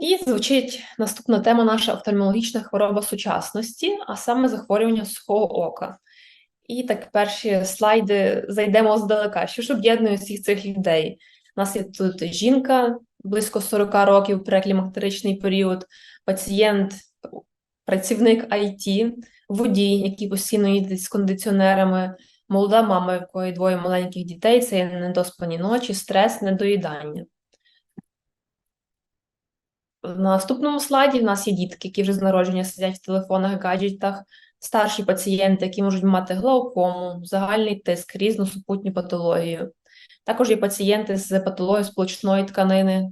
І звучить наступна тема наша офтальмологічна хвороба сучасності, а саме захворювання сухого ока. І так, перші слайди зайдемо здалека. Що ж об'єднує всіх цих людей? У нас є тут жінка близько 40 років, преклімактеричний період, пацієнт, працівник IT, водій, який постійно їздить з кондиціонерами, молода мама, в якої двоє маленьких дітей, це є недоспані ночі, стрес, недоїдання. На наступному слайді в нас є дітки, які вже з народження сидять в телефонах, гаджетах, старші пацієнти, які можуть мати глаукому, загальний тиск, різну супутню патологію. Також є пацієнти з патологією сполучної тканини,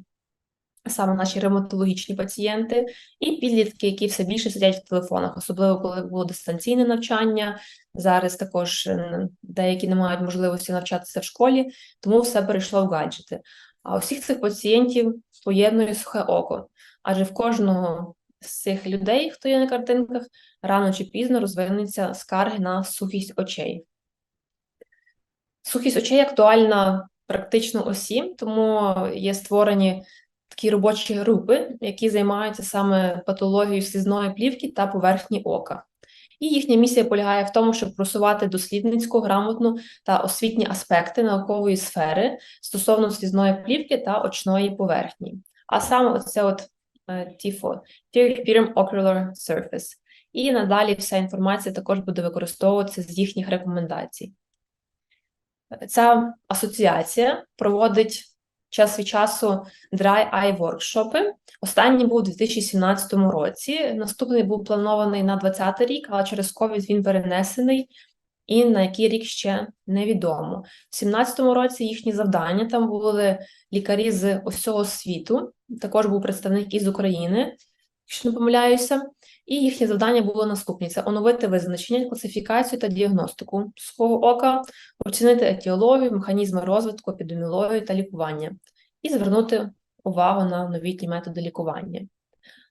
саме наші ревматологічні пацієнти, і підлітки, які все більше сидять в телефонах, особливо коли було дистанційне навчання. Зараз також е, деякі не мають можливості навчатися в школі, тому все перейшло в гаджети. А усіх цих пацієнтів поєднує сухе око, адже в кожного з цих людей, хто є на картинках, рано чи пізно розвинуться скарги на сухість очей. Сухість очей актуальна практично усім, тому є створені такі робочі групи, які займаються саме патологією слізної плівки та поверхні ока. І їхня місія полягає в тому, щоб просувати дослідницьку, грамотну та освітні аспекти наукової сфери стосовно слізної плівки та очної поверхні. А саме це от TIFO – Theory Ocular Surface. І надалі вся інформація також буде використовуватися з їхніх рекомендацій. Ця асоціація проводить час від часу Dry Eye воркшопи. Останній був у 2017 році. Наступний був планований на 2020 рік, але через COVID він перенесений. І на який рік ще невідомо. У 2017 році їхні завдання там були лікарі з усього світу. Також був представник із України, якщо не помиляюся. І їхнє завдання було наступні: це оновити визначення, класифікацію та діагностику свого ока, оцінити етіологію, механізми розвитку, епідеміологію та лікування, і звернути увагу на новітні методи лікування.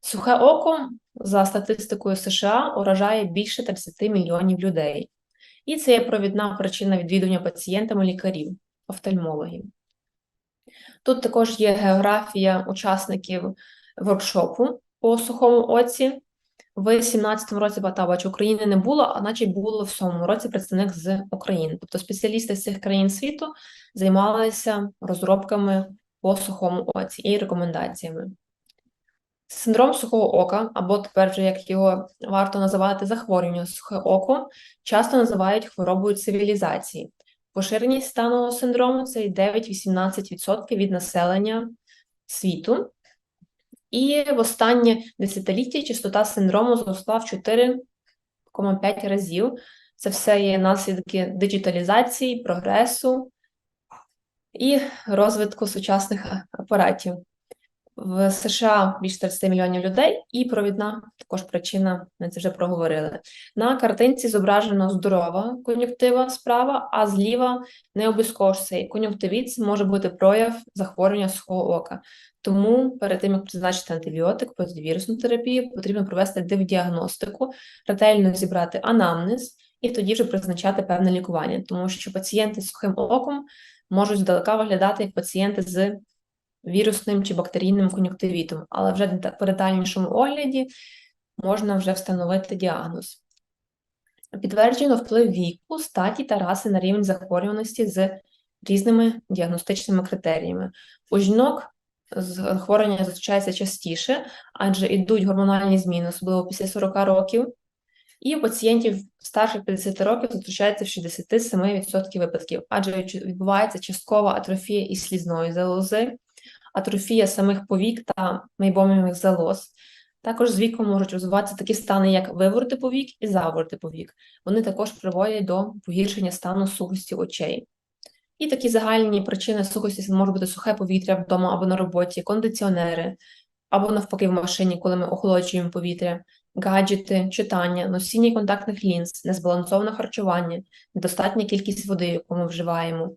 Сухе око, за статистикою США, уражає більше 30 мільйонів людей. І це є провідна причина відвідування пацієнтами лікарів, офтальмологів. Тут також є географія учасників воркшопу по сухому оці. В 2017 році Батабач України не було, а наче було в цьому році представник з України. Тобто спеціалісти з цих країн світу займалися розробками по сухому оці і рекомендаціями. Синдром сухого ока, або тепер вже як його варто називати захворювання сухе око, часто називають хворобою цивілізації. Поширеність стану синдрому це 9-18% від населення світу. І в останнє десятиліття частота синдрому зросла в 4,5 разів. Це все є наслідки диджиталізації, прогресу і розвитку сучасних апаратів. В США більше 30 мільйонів людей, і провідна також причина, ми це вже проговорили. На картинці зображено здорова кон'юнктива справа, а зліва не обов'язково цей кон'юнктивіт може бути прояв захворювання сухого ока. Тому перед тим, як призначити антибіотик, противірусну терапію, потрібно провести дивдіагностику, ретельно зібрати анамнез і тоді вже призначати певне лікування, тому що пацієнти з сухим оком можуть здалека виглядати як пацієнти з вірусним чи бактерійним кон'юнктивітом, але вже по детальнішому огляді можна вже встановити діагноз. Підтверджено вплив віку, статі та раси на рівень захворюваності з різними діагностичними критеріями. У жінок захворювання зустрічається частіше, адже йдуть гормональні зміни, особливо після 40 років. І у пацієнтів старших 50 років зустрічається в 67% випадків, адже відбувається часткова атрофія і слізної залози, атрофія самих повік та мейбомівих залоз. Також з віком можуть розвиватися такі стани, як вивороти повік і завороти повік. Вони також приводять до погіршення стану сухості очей. І такі загальні причини сухості може бути сухе повітря вдома або на роботі, кондиціонери, або навпаки в машині, коли ми охолоджуємо повітря, гаджети, читання, носіння контактних лінз, незбалансоване харчування, недостатня кількість води, яку ми вживаємо,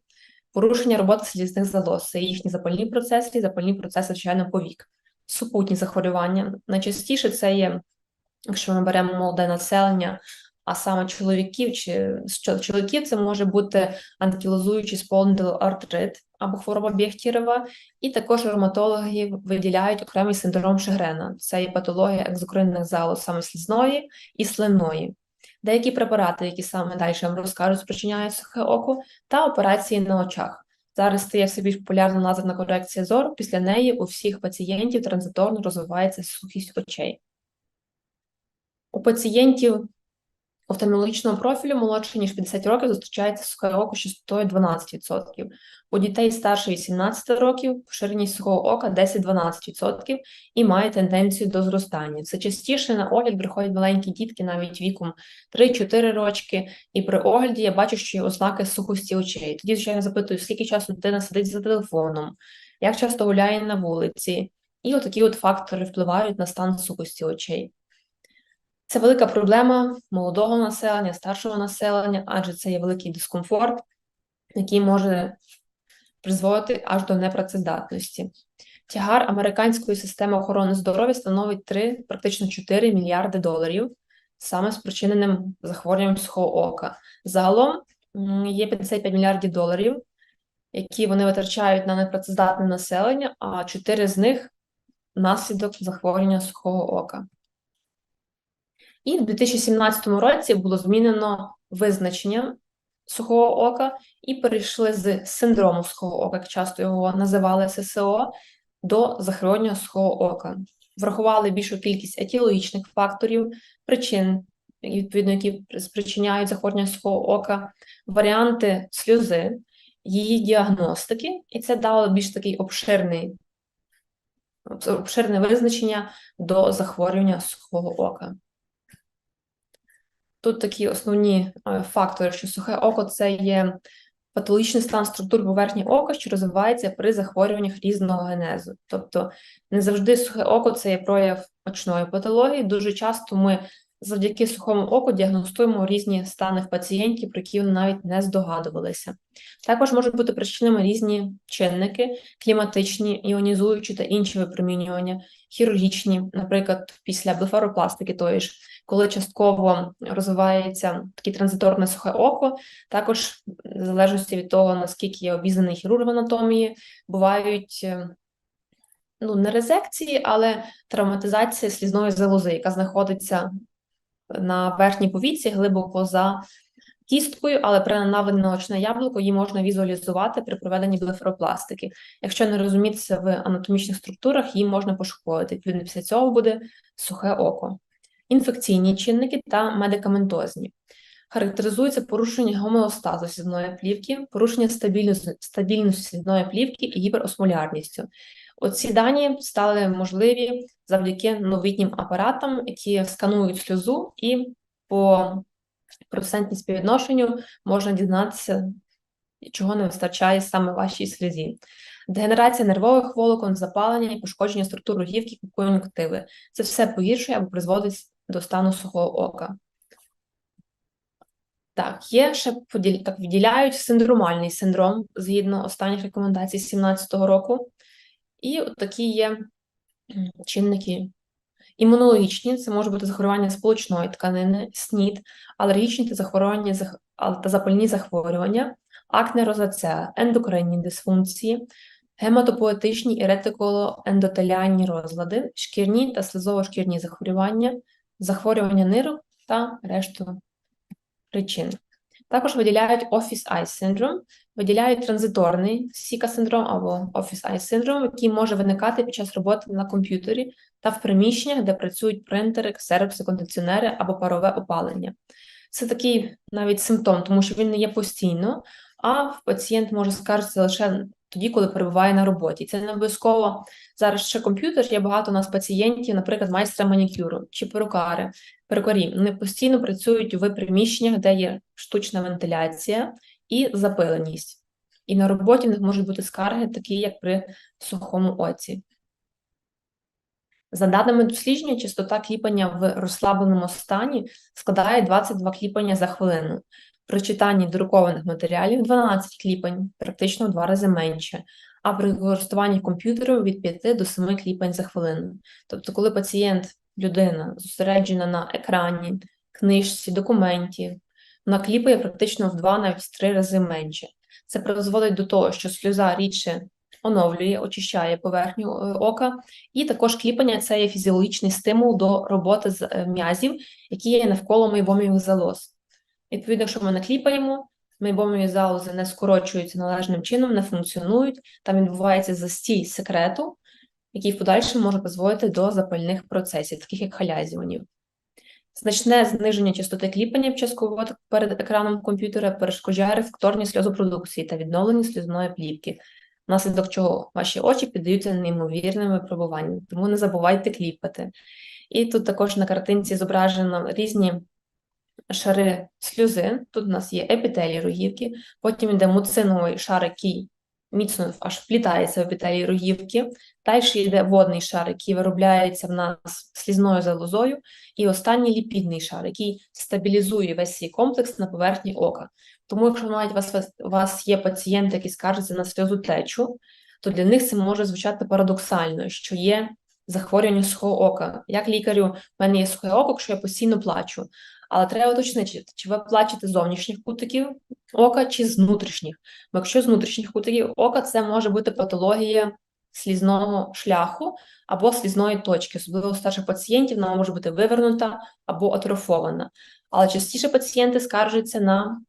порушення роботи слізних залоз, це їхні запальні процеси запальні процеси, звичайно, повік, супутні захворювання. Найчастіше це є, якщо ми беремо молоде населення, а саме чоловіків чи чоловіків це може бути анкілозуючий spondyloarthrit, або хвороба Бєхтірова, і також ревматологи виділяють окремий синдром Шегрена. Це є патологія екзокринних залоз саме слізної і слинної. Деякі препарати, які саме далі вам розкажуть, спричиняють сухе око, та операції на очах. Зараз стає все більш популярна лазерна корекція зору. Після неї у всіх пацієнтів транзиторно розвивається сухість очей. У пацієнтів офтальмологічного профілю молодше, ніж 50 років, зустрічається сухе око частотою 12%. У дітей старше 18 років поширеність сухого ока 10-12% і має тенденцію до зростання. Це частіше на огляд приходять маленькі дітки, навіть віком 3-4 рочки, і при огляді я бачу, що є ознаки сухості очей. Тоді, звичайно, запитую, скільки часу дитина сидить за телефоном, як часто гуляє на вулиці. І отакі от фактори впливають на стан сухості очей. Це велика проблема молодого населення, старшого населення, адже це є великий дискомфорт, який може призводити аж до непрацездатності. Тягар американської системи охорони здоров'я становить 3, практично 4 мільярди доларів, саме спричиненим захворюванням сухого ока. Загалом є 55 мільярдів доларів, які вони витрачають на непрацездатне населення, а 4 з них наслідок захворювання сухого ока. І в 2017 році було змінено визначення сухого ока і перейшли з синдрому сухого ока, як часто його називали ССО, до захворювання сухого ока. Врахували більшу кількість етіологічних факторів, причин, відповідно, які спричиняють захворювання сухого ока, варіанти сльози, її діагностики, і це дало більш такий обширний. Обширне визначення до захворювання сухого ока. Тут такі основні е, фактори, що сухе око це є патологічний стан структур поверхні ока, що розвивається при захворюваннях різного генезу. Тобто не завжди сухе око це є прояв очної патології. Дуже часто ми завдяки сухому оку діагностуємо різні стани в пацієнтів, про які вони навіть не здогадувалися. Також можуть бути причинами різні чинники, кліматичні, іонізуючі та інші випромінювання, хірургічні, наприклад, після блефаропластики тої ж, коли частково розвивається таке транзиторне сухе око, також в залежності від того, наскільки є обізнаний хірург в анатомії, бувають. Е, ну, не резекції, але травматизація слізної залози, яка знаходиться на верхній повіці глибоко за кісткою, але при нанавленні на очне яблуко її можна візуалізувати при проведенні блефаропластики. Якщо не розумітися в анатомічних структурах, її можна пошкодити. Відповідно, після цього буде сухе око. Інфекційні чинники та медикаментозні. Характеризується порушення гомеостазу слідної плівки, порушення стабільності стабільності слідної плівки і гіперосмолярністю. Оці дані стали можливі завдяки новітнім апаратам, які сканують сльозу, і по процентній співвідношенню можна дізнатися, чого не вистачає саме вашій сльозі. Дегенерація нервових волокон, запалення і пошкодження структур рогівки кон'юнктиви. Це все погіршує або призводить до стану сухого ока. Так, є ще так, виділяють синдромальний синдром згідно останніх рекомендацій 2017 року. І от такі є чинники імунологічні, це може бути захворювання сполучної тканини, СНІД, алергічні та захворювання та запальні захворювання, акне розацеа, ендокринні дисфункції, гематопоетичні і ретикулоендотеліальні розлади, шкірні та слизово-шкірні захворювання, захворювання нирок та решту причин. Також виділяють Office Eye Syndrome, виділяють транзиторний Сіка синдром або Office Eye Syndrome, який може виникати під час роботи на комп'ютері та в приміщеннях, де працюють принтери, ксерокси, кондиціонери або парове опалення. Це такий навіть симптом, тому що він не є постійно, а пацієнт може скаржитися лише тоді, коли перебуває на роботі. Це не обов'язково зараз ще комп'ютер. Є багато у нас пацієнтів, наприклад, майстра манікюру чи перукари, перукарі. Вони постійно працюють в приміщеннях, де є штучна вентиляція і запиленість. І на роботі в них можуть бути скарги, такі як при сухому оці. За даними дослідження, частота кліпання в розслабленому стані складає 22 кліпання за хвилину. При читанні друкованих матеріалів 12 кліпань, практично в два рази менше, а при користуванні комп'ютером від 5 до 7 кліпань за хвилину. Тобто, коли пацієнт, людина зосереджена на екрані, книжці, документі, вона кліпає практично в 2 навіть в 3 рази менше. Це призводить до того, що сльоза рідше оновлює, очищає поверхню е, ока, і також кліпання це є фізіологічний стимул до роботи з е, м'язів, які є навколо мейбомівих залоз. Відповідно, якщо ми накліпаємо, мейбомові залози не скорочуються належним чином, не функціонують, там відбувається застій секрету, який в подальшому може призводити до запальних процесів, таких як халязіонів. Значне зниження частоти кліпання під час перед екраном комп'ютера перешкоджає рефлекторній сльозопродукції та відновленні сльозної плівки, внаслідок чого ваші очі піддаються неймовірним випробуванням, тому не забувайте кліпати. І тут також на картинці зображено різні шари сльози. Тут у нас є епітелій рогівки, потім йде муциновий шар, який міцно аж вплітається в епітелій рогівки. Далі йде водний шар, який виробляється в нас слізною залозою, і останній ліпідний шар, який стабілізує весь свій комплекс на поверхні ока. Тому, якщо навіть у вас, у вас є пацієнти, які скаржаться на сльозу течу, то для них це може звучати парадоксально, що є захворювання сухого ока. Як лікарю, в мене є сухе око, якщо я постійно плачу. Але треба уточнити, чи ви плачете з зовнішніх кутиків ока чи з внутрішніх. Бо якщо з внутрішніх кутиків ока, це може бути патологія слізного шляху або слізної точки, особливо у старших пацієнтів вона може бути вивернута або атрофована. Але частіше пацієнти скаржаться на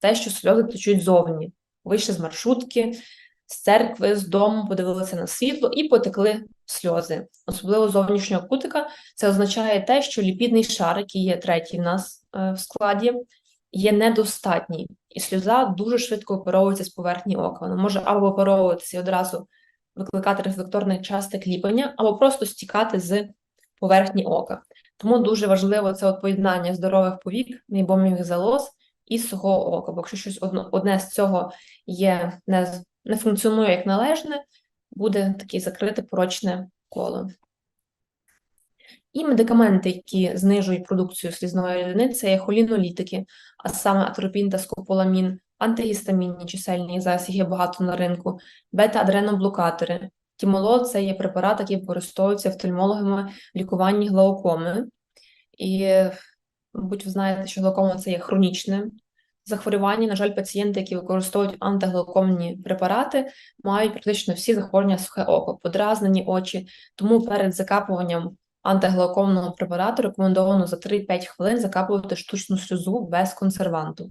те, що сльози течуть зовні, вийшли з маршрутки, з церкви, з дому, подивилися на світло і потекли сльози. Особливо зовнішнього кутика, це означає те, що ліпідний шар, який є третій в нас е, в складі, є недостатній, і сльоза дуже швидко оперовується з поверхні ока. Вона може або оперовуватися і одразу викликати рефлекторне часте кліпання, або просто стікати з поверхні ока. Тому дуже важливо це от поєднання здорових повік, нейбомівих залоз і сухого ока. Бо якщо щось одне з цього є не не функціонує як належне, буде таке закрите порочне коло. І медикаменти, які знижують продукцію слізної рідини, це є холінолітики, а саме атропін та скополамін, антигістамінні чисельні, є багато на ринку, бета-адреноблокатори. Тімолол це є препарат, який використовується офтальмологами в лікуванні глаукоми. І, мабуть, ви знаєте, що глаукома це є хронічне захворювання. На жаль, пацієнти, які використовують антиглаукомні препарати, мають практично всі захворювання сухе око, подразнені очі. Тому перед закапуванням антиглаукомного препарату рекомендовано за 3-5 хвилин закапувати штучну сльозу без консерванту.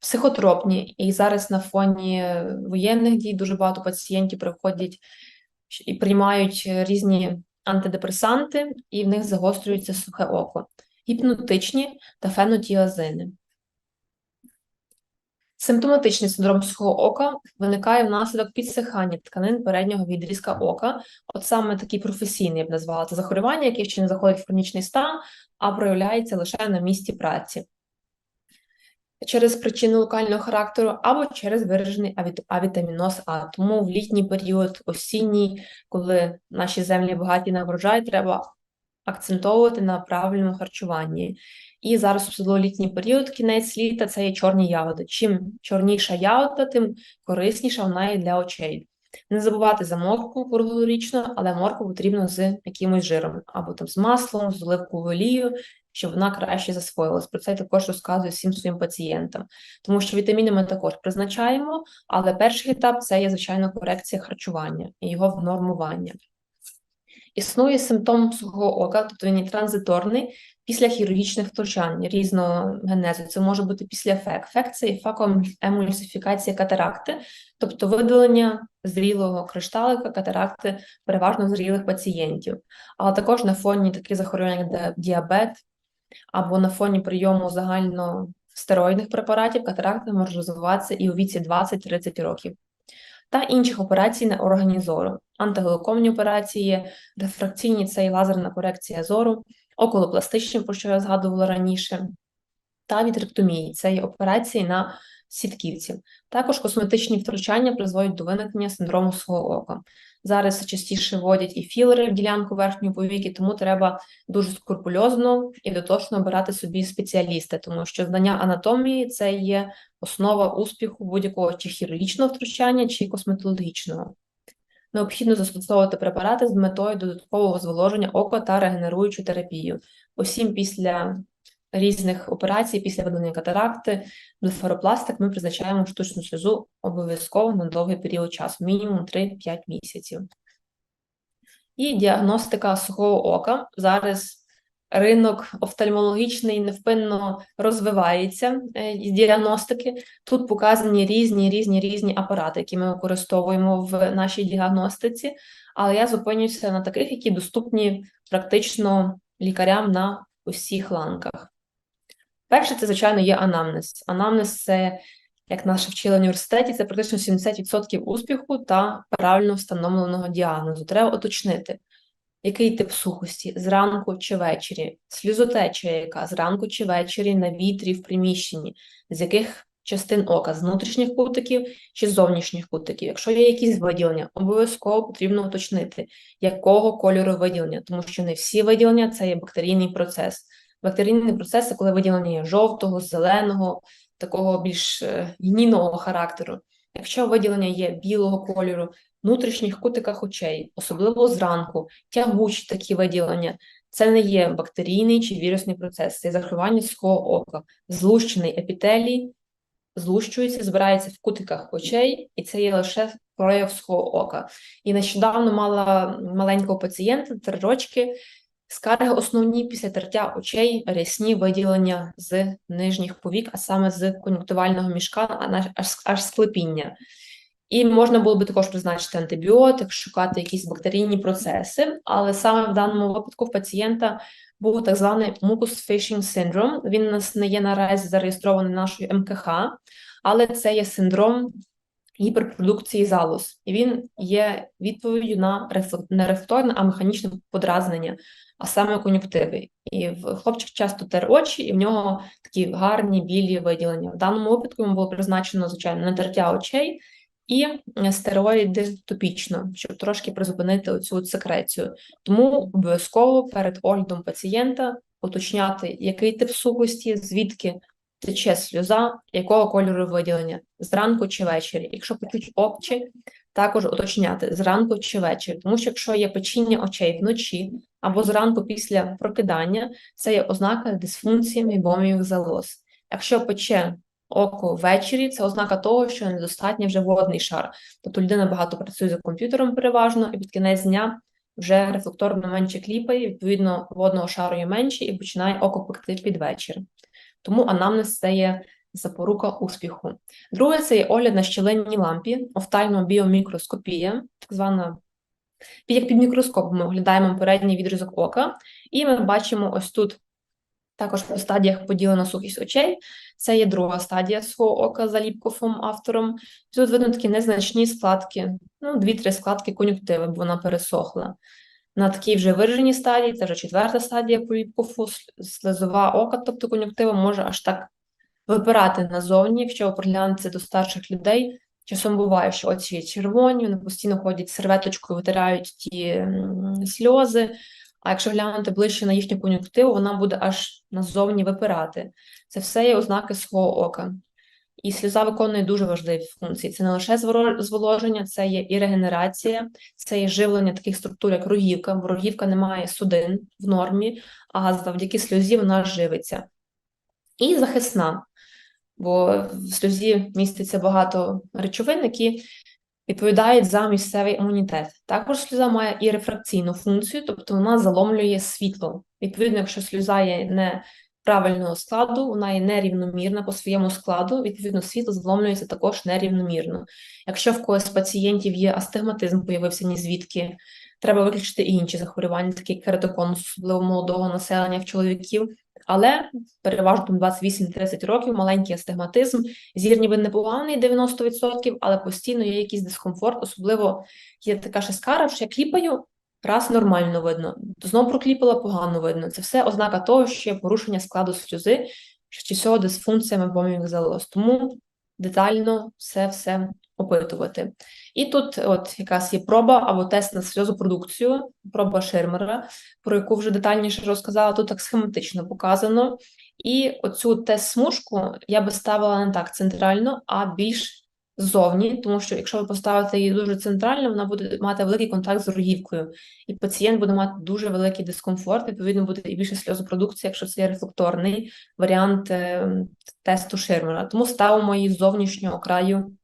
Психотропні, і зараз на фоні воєнних дій дуже багато пацієнтів приходять і приймають різні антидепресанти, і в них загострюється сухе око, гіпнотичні та фенотіазини. Симптоматичний синдром сухого ока виникає внаслідок підсихання тканин переднього відрізка ока. От саме такий професійний я б назвала це захворювання, яке ще не заходить в хронічний стан, а проявляється лише на місці праці. Через причини локального характеру або через виражений авітаміноз А. Тому в літній період, осінній, коли наші землі багаті на врожай, треба акцентовувати на правильному харчуванні. І зараз особливо літній період, кінець літа, це є чорні ягоди. Чим чорніша ягода, тим корисніша вона є для очей. Не забувати за моркву круглорічно, але моркву потрібно з якимось жиром, або там з маслом, з оливковою олією, щоб вона краще засвоїлась. Про це я також розказую всім своїм пацієнтам. Тому що вітаміни ми також призначаємо, але перший етап це є, звичайно, корекція харчування і його внормування. Існує симптом сухого ока, тобто він є транзиторний після хірургічних втручань різного генезу. Це може бути після ФЕК. ФЕК це факоемульсифікація катаракти, тобто видалення зрілого кришталика, катаракти переважно зрілих пацієнтів, але також на фоні таких захворювань, як діабет, або на фоні прийому загально стероїдних препаратів, катаракти може розвиватися і у віці 20-30 років та інших операцій на органі зору, антиглаукомні операції, рефракційні це і лазерна корекція зору, околопластичні, про що я згадувала раніше, та вітректомії це є операції на сітківці. Також косметичні втручання призводять до виникнення синдрому свого ока. Зараз частіше вводять і філери в ділянку верхньої повіки, тому треба дуже скрупульозно і дотошно обирати собі спеціаліста, тому що знання анатомії це є основа успіху будь-якого чи хірургічного втручання, чи косметологічного. Необхідно застосовувати препарати з метою додаткового зволоження ока та регенеруючу терапію. Усім після різних операцій після видалення катаракти, блефаропластик, ми призначаємо штучну сльозу обов'язково на довгий період часу, мінімум 3-5 місяців. І діагностика сухого ока. Зараз ринок офтальмологічний невпинно розвивається е, з діагностики. Тут показані різні різні різні апарати, які ми використовуємо в нашій діагностиці, але я зупинюся на таких, які доступні практично лікарям на усіх ланках. Перше, це, звичайно, є анамнез. Анамнез це, як нас вчили в університеті, це практично 70% успіху та правильно встановленого діагнозу. Треба уточнити, який тип сухості зранку чи ввечері, сльозотеча, яка зранку чи ввечері на вітрі в приміщенні, з яких частин ока, з внутрішніх кутиків чи з зовнішніх кутиків. Якщо є якісь виділення, обов'язково потрібно уточнити, якого кольору виділення, тому що не всі виділення це є бактерійний процес. Бактерійний процес це коли виділення жовтого, зеленого, такого більш е, гнійного характеру. Якщо виділення є білого кольору, внутрішніх кутиках очей, особливо зранку, тягучі такі виділення, це не є бактерійний чи вірусний процес, це захворювання сухого ока, злущений епітелій, злущується, збирається в кутиках очей, і це є лише прояв сухого ока. І нещодавно мала маленького пацієнта, три рочки, Скарги основні після тертя очей, рясні виділення з нижніх повік, а саме з кон'юнктивального мішка, аж, аж склепіння. І можна було би також призначити антибіотик, шукати якісь бактерійні процеси, але саме в даному випадку в пацієнта був так званий mucus fishing syndrome. Він у нас не є наразі зареєстрований нашою МКХ, але це є синдром гіперпродукції залоз, і він є відповіддю на не рефлекторне, а механічне подразнення а саме кон'юктиви. І в хлопчик часто тер очі, і в нього такі гарні білі виділення. В даному випадку йому було призначено, звичайно, натертя очей і стероїди топічно, щоб трошки призупинити оцю секрецію. Тому обов'язково перед оглядом пацієнта уточняти, який тип сухості, звідки тече сльоза, якого кольору виділення зранку чи ввечері. Якщо почуть очі, також уточняти зранку чи ввечері, тому що якщо є печіння очей вночі або зранку після прокидання, це є ознака дисфункції мейбоміїв залоз. Якщо пече око ввечері, це ознака того, що недостатньо вже водний шар. Тобто людина багато працює за комп'ютером переважно, і під кінець дня вже рефлекторно менше кліпає, відповідно, водного шару є менше і починає око пекти під вечір. Тому анамнез є запорука успіху. Друге, це є огляд на щеленній лампі, офтальмобіомікроскопія, так звана як під мікроскопом ми оглядаємо передній відрізок ока, і ми бачимо ось тут також по стадіях поділена сухість очей. Це є друга стадія свого ока за ліпкофом автором. Тут видно такі незначні складки, ну, дві-три складки кон'юктиви, бо вона пересохла. На такій вже вираженій стадії, це вже четверта стадія по ліпкофу, слезова ока, тобто кон'юктива може аж так випирати назовні, якщо проглянете до старших людей. Часом буває, що очі червоні, вони постійно ходять серветочкою, витирають ті сльози. А якщо глянути ближче на їхню кон'юнктиву, вона буде аж назовні випирати. Це все є ознаки свого ока. І сльоза виконує дуже важливі функції. Це не лише зволоження, це є і регенерація, це є живлення таких структур, як рогівка, бо рогівка не має судин в нормі, а завдяки сльозі вона живиться. І захисна бо в сльозі міститься багато речовин, які відповідають за місцевий імунітет. Також сльоза має і рефракційну функцію, тобто вона заломлює світло. Відповідно, якщо сльоза є не правильного складу, вона є нерівномірна по своєму складу, відповідно, світло заломлюється також нерівномірно. Якщо в когось з пацієнтів є астигматизм, появився ні звідки, треба виключити і інші захворювання, такі як кератоконус, особливо молодого населення в чоловіків. Але переважно 28-30 років маленький астигматизм, зір ніби непоганий 90%, але постійно є якийсь дискомфорт, особливо є така шескара, що я кліпаю, раз нормально видно, знову прокліпала, погано видно. Це все ознака того, що є порушення складу сльози, чи всього дисфункція мебомів залоз. Тому детально все-все опитувати. І тут от якраз є проба або тест на сльозопродукцію, проба Ширмера, про яку вже детальніше розказала, тут так схематично показано. І оцю тест-смужку я би ставила не так центрально, а більш ззовні, тому що якщо ви поставите її дуже центрально, вона буде мати великий контакт з рогівкою, і пацієнт буде мати дуже великий дискомфорт, відповідно, буде і більше сльозопродукції, якщо це є рефлекторний варіант е, тесту Ширмера. Тому ставимо її з зовнішнього краю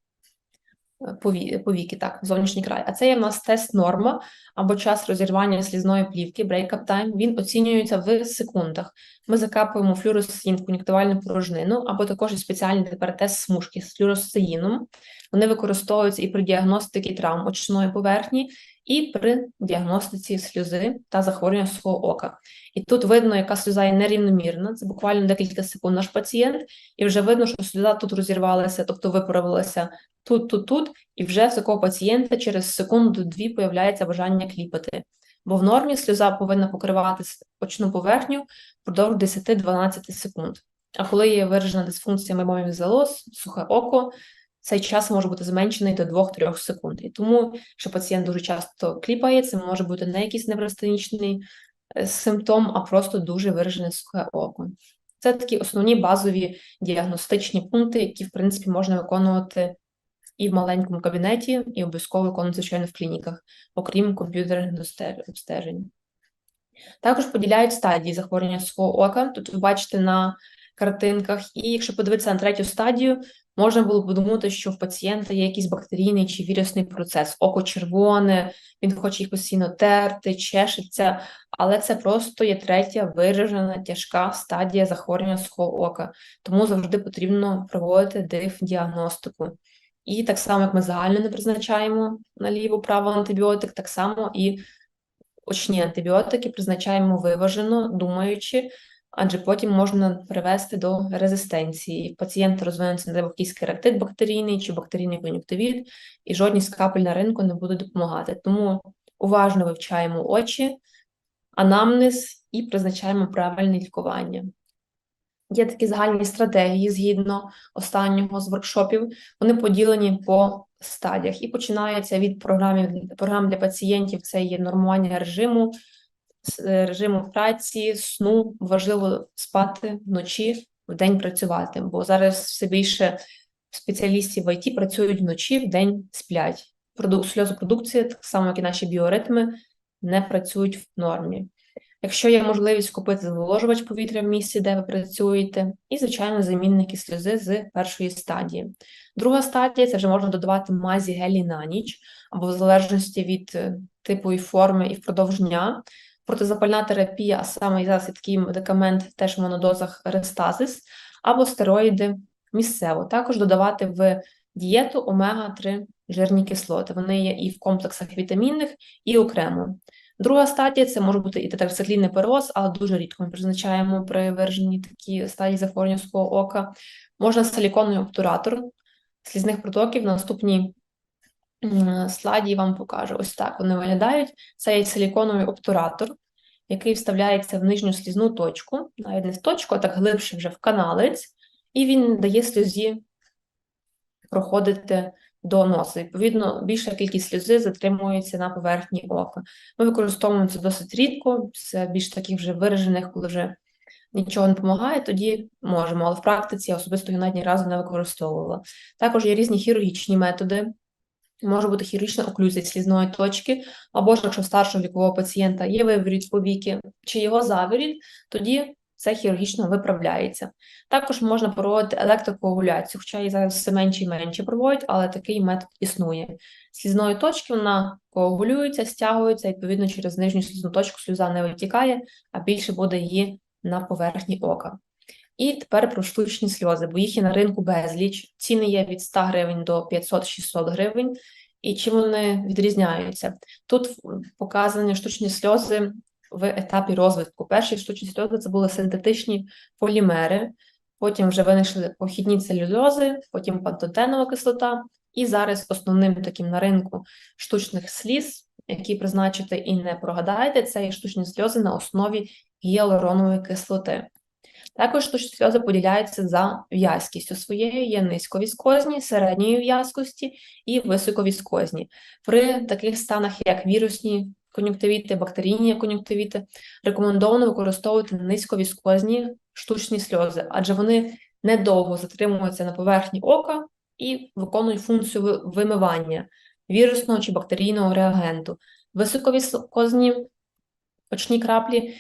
повіки, так, зовнішній край. А це є в нас тест норма або час розірвання слізної плівки, break-up time. Він оцінюється в секундах. Ми закапуємо флюоросцеїн в кон'юктивальну порожнину, або також і спеціальний тепер тест смужки з флюоросцеїном. Вони використовуються і при діагностиці травм очної поверхні, і при діагностиці сльози та захворювання свого ока. І тут видно, яка сльоза є нерівномірна, це буквально декілька секунд наш пацієнт, і вже видно, що сльоза тут розірвалася, тобто виправилася тут, тут, тут, і вже в такого пацієнта через секунду-дві появляється бажання кліпати. Бо в нормі сльоза повинна покривати очну поверхню впродовж 10-12 секунд. А коли є виражена дисфункція мемових залоз, сухе око, цей час може бути зменшений до 2-3 секунд. І тому, що пацієнт дуже часто кліпає, це може бути не якийсь неврастенічний е, симптом, а просто дуже виражене сухе око. Це такі основні базові діагностичні пункти, які, в принципі, можна виконувати і в маленькому кабінеті, і обов'язково виконувати, звичайно, в клініках, окрім комп'ютерних обстежень. Також поділяють стадії захворювання сухого ока. Тут ви бачите на картинках, і якщо подивитися на третю стадію, можна було подумати, що в пацієнта є якийсь бактерійний чи вірусний процес, око червоне, він хоче їх постійно терти, чешеться, але це просто є третя виражена тяжка стадія захворювання сухого ока, тому завжди потрібно проводити диф-діагностику. І так само, як ми загально не призначаємо наліво-право антибіотик, так само і очні антибіотики призначаємо виважено, думаючи, адже потім можна привести до резистенції. Пацієнт розвинеться на якийсь кератит бактерійний чи бактерійний кон'юктивіт, і жодні скапель на ринку не будуть допомагати. Тому уважно вивчаємо очі, анамнез і призначаємо правильне лікування. Є такі загальні стратегії згідно останнього з воркшопів. Вони поділені по стадіях і починається від програм, програм для пацієнтів. Це є нормування режиму, режиму праці, сну важливо спати вночі, в день працювати, бо зараз все більше спеціалістів в ІТ працюють вночі, в день сплять. Продукт, сльозопродукція, так само, як і наші біоритми, не працюють в нормі. Якщо є можливість купити зволожувач повітря в місці, де ви працюєте, і, звичайно, замінники сльози з першої стадії. Друга стадія це вже можна додавати мазі гелі на ніч, або в залежності від е, типу і форми і впродовж дня протизапальна терапія, а саме зараз такий медикамент теж в монодозах рестазис, або стероїди місцево. Також додавати в дієту омега-3 жирні кислоти. Вони є і в комплексах вітамінних, і окремо. Друга стадія це може бути і тетрациклінний пероз, але дуже рідко ми призначаємо при вираженні такі стадії захворювання ока. Можна силіконовий обтуратор слізних протоків на наступній слайді вам покажу. Ось так вони виглядають. Це є силіконовий обтуратор, який вставляється в нижню слізну точку, навіть не в точку, а так глибше вже в каналець, і він дає сльозі проходити до носа. Відповідно, більша кількість сльози затримується на поверхні ока. Ми використовуємо це досить рідко, це більш таких вже виражених, коли вже нічого не допомагає, тоді можемо, але в практиці я особисто його навіть ні разу не використовувала. Також є різні хірургічні методи. Може бути хірургічна оклюзія слізної точки, або ж якщо старшого вікового пацієнта є виворіт повіки, чи його заворіт, тоді це хірургічно виправляється. Також можна проводити електрокоагуляцію, хоча її зараз все менше і менше проводять, але такий метод існує. Слізної точки вона коагулюється, стягується, відповідно, через нижню слізну точку сльоза не витікає, а більше буде її на поверхні ока. І тепер про штучні сльози, бо їх є на ринку безліч. Ціни є від 100 гривень до 500-600 гривень. І чим вони відрізняються? Тут показані штучні сльози в етапі розвитку. Перші штучні сльози це були синтетичні полімери, потім вже винайшли похідні целюльози, потім пантотенова кислота. І зараз основним таким на ринку штучних сліз, які призначити і не прогадаєте, це є штучні сльози на основі гіалуронової кислоти. Також штучні сльози поділяються за в'язкістю своєю, є низьковіскозні, середньої в'язкості і високовіскозні. При таких станах, як вірусні кон'юнктивіти, бактерійні кон'юнктивіти, рекомендовано використовувати низьковіскозні штучні сльози, адже вони недовго затримуються на поверхні ока, і виконують функцію вимивання вірусного чи бактерійного реагенту. Високовіскозні очні краплі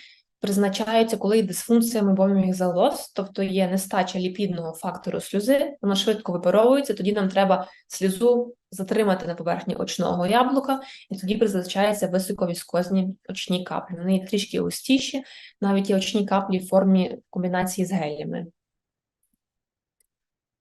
призначаються, коли є дисфункція мейбоміних залоз, тобто є нестача ліпідного фактору сльози, вона швидко випаровується, тоді нам треба сльозу затримати на поверхні очного яблука, і тоді призначаються високовіскозні очні каплі. Вони трішки густіші, навіть є очні каплі в формі комбінації з гелями.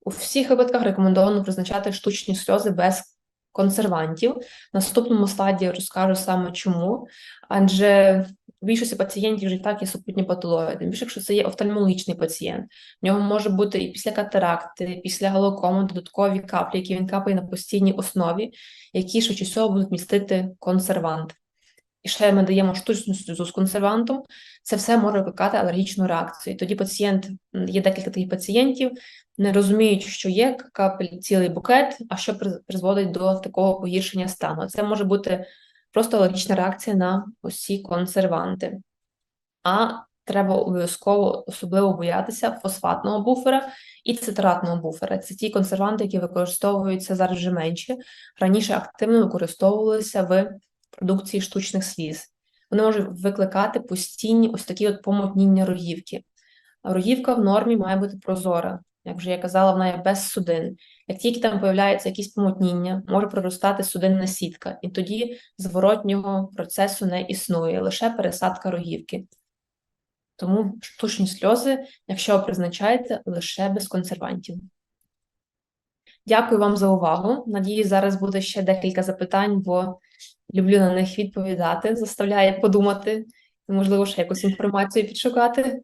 У всіх випадках рекомендовано призначати штучні сльози без консервантів. В наступному стадії розкажу саме чому, адже у більшості пацієнтів вже так є супутні патології. Тим більше, якщо це є офтальмологічний пацієнт, в нього може бути і після катаракти, і після галокому додаткові каплі, які він капає на постійній основі, які швидше всього будуть містити консервант. І ще ми даємо штучну сльозу з консервантом, це все може викликати алергічну реакцію. І тоді пацієнт, є декілька таких пацієнтів, не розуміють, що є капель цілий букет, а що приз- призводить до такого погіршення стану. Це може бути просто алергічна реакція на усі консерванти. А треба обов'язково особливо боятися фосфатного буфера і цитратного буфера. Це ті консерванти, які використовуються зараз вже менше. Раніше активно використовувалися в продукції штучних сліз. Вони можуть викликати постійні ось такі от помутніння рогівки. Рогівка в нормі має бути прозора. Як вже я казала, вона є без судин. Як тільки там появляється якісь помутніння, може проростати судинна сітка, і тоді зворотнього процесу не існує, лише пересадка рогівки. Тому штучні сльози, якщо призначаєте, лише без консервантів. Дякую вам за увагу. Надіюсь, зараз буде ще декілька запитань, бо люблю на них відповідати, заставляє подумати, і, можливо, ще якусь інформацію підшукати.